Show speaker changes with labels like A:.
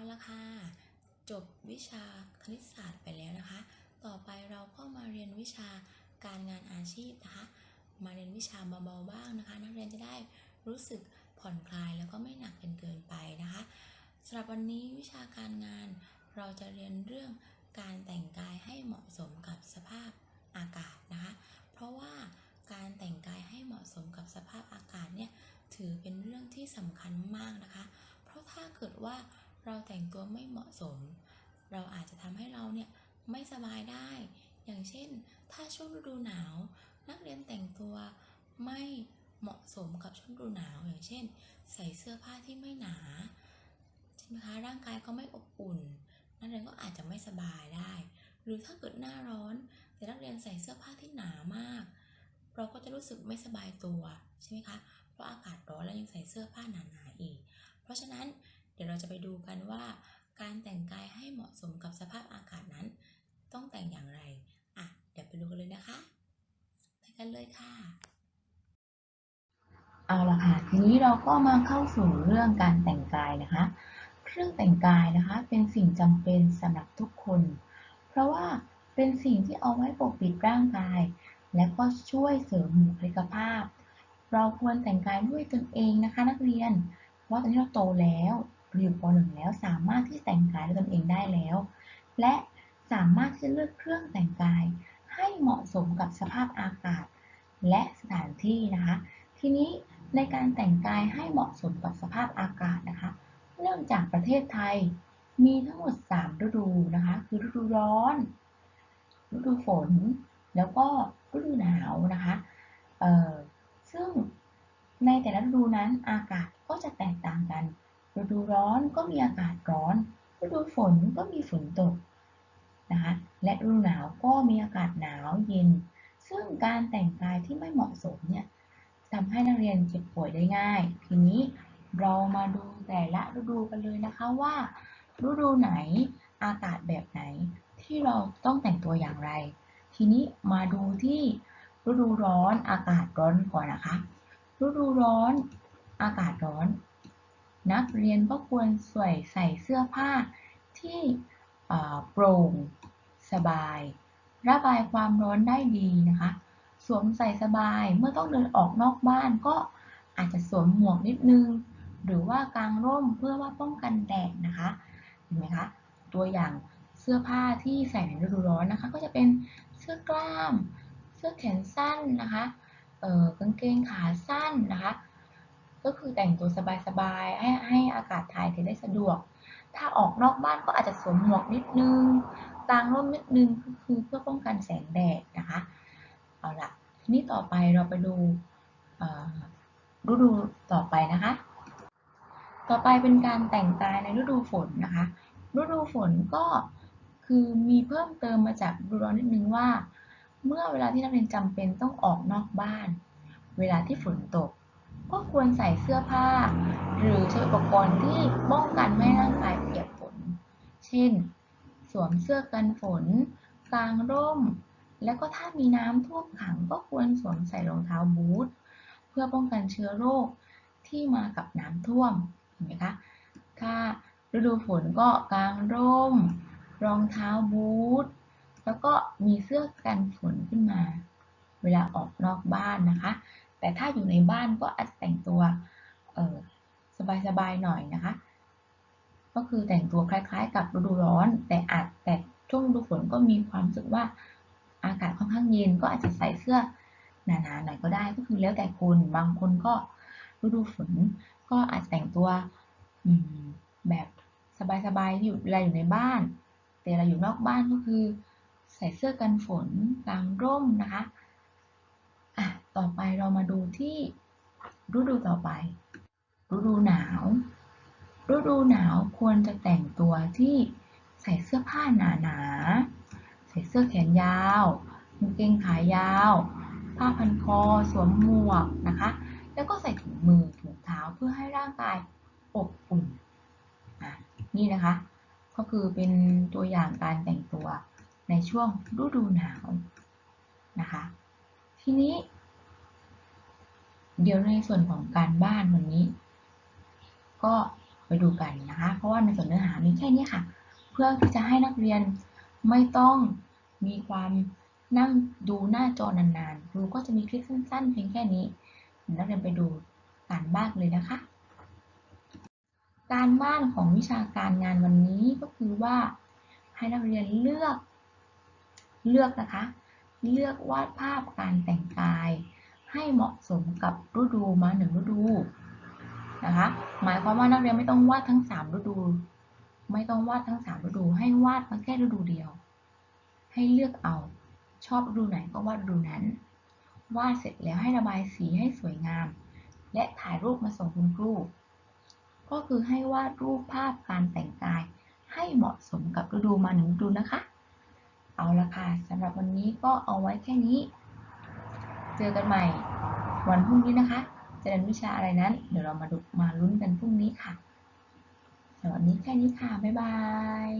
A: เอาละค่ะ จบวิชาคณิตศาสตร์ไปแล้วนะคะ ต่อไปเราก็มาเรียนวิชาการงานอาชีพนะคะ มาเรียนวิชาเบาๆบ้างนะคะ นักเรียนจะได้รู้สึกผ่อนคลายแล้วก็ไม่หนักเป็นเกินไปนะคะสำหรับวันนี้วิชาการงาน เราจะเรียนเรื่องการแต่งกายให้เหมาะสมกับสภาพอากาศนะคะ เพราะว่าการแต่งกายให้เหมาะสมกับสภาพอากาศเนี่ยถือเป็นเรื่องที่สำคัญมากนะคะ เพราะถ้าเกิดว่า เราแต่งตัวไม่เหมาะสม เราอาจจะทำให้เราเนี่ยไม่สบายได้ อย่างเช่น ถ้าช่วงฤดูหนาว นักเรียนแต่งตัวไม่เหมาะสมกับช่วงฤดูหนาว อย่างเช่น ใส่เสื้อผ้าที่ไม่หนาใช่ไหมคะร่างกายก็ไม่อบอุ่น นักเรียนก็อาจจะไม่สบายได้ หรือถ้าเกิดหน้าร้อนแต่นักเรียนใส่เสื้อผ้าที่หนามาก เราก็จะรู้สึกไม่สบายตัวใช่ไหมคะเพราะอากาศร้อนแล้วยังใส่เสื้อผ้าหนาๆอีก เพราะฉะนั้น ดี๋ยวเราจะไปดูกันว่า การแต่งกายให้เหมาะสมกับสภาพอากาศนั้น ต้องแต่งอย่างไรอะเดี๋ยวไปดูกันเลยนะคะไปกันเลยค่ะ
B: เอาละค่ะทีนี้เราก็มาเข้าสู่เรื่องการแต่งกายนะคะ เครื่องแต่งกายนะคะ เป็นสิ่งจำเป็นสำหรับทุกคน เพราะว่าเป็นสิ่งที่เอาไว้ปกปิดร่างกาย และก็ช่วยเสริมบุคลิกภาพ เราควรแต่งกายด้วยตนเองนะคะ นักเรียน เพราะว่าตอนนี้เราโตแล้ว เรียนป .1 แล้วสามารถที่แต่งกายด้วยตนเองได้แล้ว และสามารถที่จะเลือกเครื่องแต่งกาย ให้เหมาะสมกับสภาพอากาศ และสถานที่นะคะ ทีนี้ในการแต่งกายให้เหมาะสมกับสภาพอากาศนะคะ เนื่องจากประเทศไทยมีทั้งหมด 3 ฤดูนะคะ คือฤดูร้อน ฤดูฝน แล้วก็ฤดูหนาวนะคะซึ่งในแต่ละฤดูนั้นอากาศก็จะแตกต่างกัน ดูร้อนก็มีอากาศร้อน ฤดูฝนก็มีฝนตกนะคะและฤดูหนาวก็มีอากาศหนาวเย็น ซึ่งการแต่งกายที่ไม่เหมาะสมเนี่ยทำให้นักเรียนเจ็บป่วยได้ง่าย ทีนี้เรามาดูแต่ละฤดูกันเลยนะคะว่า ฤดูไหนอากาศแบบไหนที่เราต้องแต่งตัวอย่างไร ทีนี้มาดูที่ฤดูร้อนอากาศร้อนก่อนนะคะ ฤดูร้อนอากาศร้อน นักเรียนก็ควรใส่ใส่เสื้อผ้าที่โปร่งสบาย ระบายความร้อนได้ดีนะคะ สวมใส่สบายเมื่อต้องเดินออกนอกบ้านก็อาจจะสวมหมวกนิดนึง หรือว่ากางร่มเพื่อว่าป้องกันแดดนะคะเห็นไหมคะตัวอย่างเสื้อผ้าที่ใส่ในฤดูร้อนนะคะ ก็จะเป็นเสื้อกล้าม เสื้อแขนสั้นนะคะเออกางเกงขาสั้นนะคะ ก็คือแต่งตัวสบายๆ ให้ให้อากาศถ่ายเทได้สะดวก ถ้าออกนอกบ้านก็อาจจะสวมหมวกนิดนึงกางร่มนิดนึงคือเพื่อป้องกันแสงแดดนะคะ เอาละทีนี้ต่อไปเราไปดูฤดูต่อไปนะคะ ต่อไปเป็นการแต่งกายในฤดูฝนนะคะ ฤดูฝนก็คือมีเพิ่มเติมมาจากดูร้อนนิดนึงว่า เมื่อเวลาที่นักเรียนจำเป็นต้องออกนอกบ้าน เวลาที่ฝนตก ก็ควรใส่เสื้อผ้า หรือใช้อุปกรณ์ที่ป้องกันไม่ให้ร่างกายเปียกฝน เช่น สวมเสื้อกันฝน กางร่ม แล้วก็ถ้ามีน้ำท่วมขังก็ควรสวมใส่รองเท้าบูทเพื่อป้องกันเชื้อโรคที่มากับน้ำท่วม เห็นไหมคะ ถ้าฤดูฝนก็กางร่ม รองเท้าบูท แล้วก็มีเสื้อกันฝนขึ้นมา เวลาออกนอกบ้านนะคะ แต่ถ้าอยู่ในบ้านก็อาจจะแต่งตัวสบายๆหน่อยนะคะ ก็คือแต่งตัวคล้าย ๆ กับฤดูร้อน แต่อาจแต่ช่วงฤดูฝนก็มีความรู้สึกว่าอากาศค่อนข้างเย็นก็อาจจะใส่เสื้อหนาๆหน่อยก็ได้ก็คือแล้วแต่คนบางคนก็ฤดูฝนก็อาจแต่งตัวแบบสบายๆอยู่เวลาอยู่ในบ้าน แต่เวลาอยู่นอกบ้านก็คือ ใส่เสื้อกันฝนกางร่มนะคะ ต่อไปเรามาดูที่ฤดูต่อไป ฤดูหนาว ฤดูหนาวควรจะแต่งตัวที่ใส่เสื้อผ้าหนาๆใส่เสื้อแขนยาวกางเกงขายาว ผ้าพันคอ สวมหมวกนะคะ แล้วก็ใส่ถุงมือถุงเท้าเพื่อให้ร่างกายอบอุ่นอะนี่นะคะ ก็คือเป็นตัวอย่างการแต่งตัวในช่วงฤดูหนาวนะคะ ทีนี้ เดี๋ยวในส่วนของการบ้านวันนี้ ก็ไปดูกันนะคะ เพราะว่าในส่วนเนื้อหามีแค่นี้ค่ะ เพื่อที่จะให้นักเรียนไม่ต้องมีความนั่งดูหน้าจอนานๆครูก็จะมีคลิปสั้นๆ เพียงแค่นี้ นักเรียนไปดูการบ้านเลยนะคะ การบ้านของวิชาการงานวันนี้ก็คือว่าให้นักเรียนเลือก เลือกนะคะ เลือกวาดภาพการแต่งกาย ให้เหมาะสมกับฤดูมาหนึ่งฤดูนะคะหมายความว่านักเรียนไม่ต้องวาดทั้งสามฤดู ไม่ต้องวาดทั้งสามฤดู ให้วาดมาแค่ฤดูเดียว ให้เลือกเอาชอบฤดูไหนก็วาดฤดูนั้น วาดเสร็จแล้วให้ระบายสีให้สวยงาม และถ่ายรูปมาส่งคุณครูก็คือให้วาดรูปภาพการแต่งกาย ให้เหมาะสมกับฤดูมาหนึ่งฤดูนะคะ เอาละค่ะสำหรับวันนี้ก็เอาไว้แค่นี้ เจอกันใหม่ วันพรุ่งนี้นะคะ จะเรียนวิชาอะไรนั้น เดี๋ยวเรามาดูมาลุ้นกันพรุ่งนี้ค่ะสำหรับวันนี้แค่นี้ค่ะ บ๊ายบาย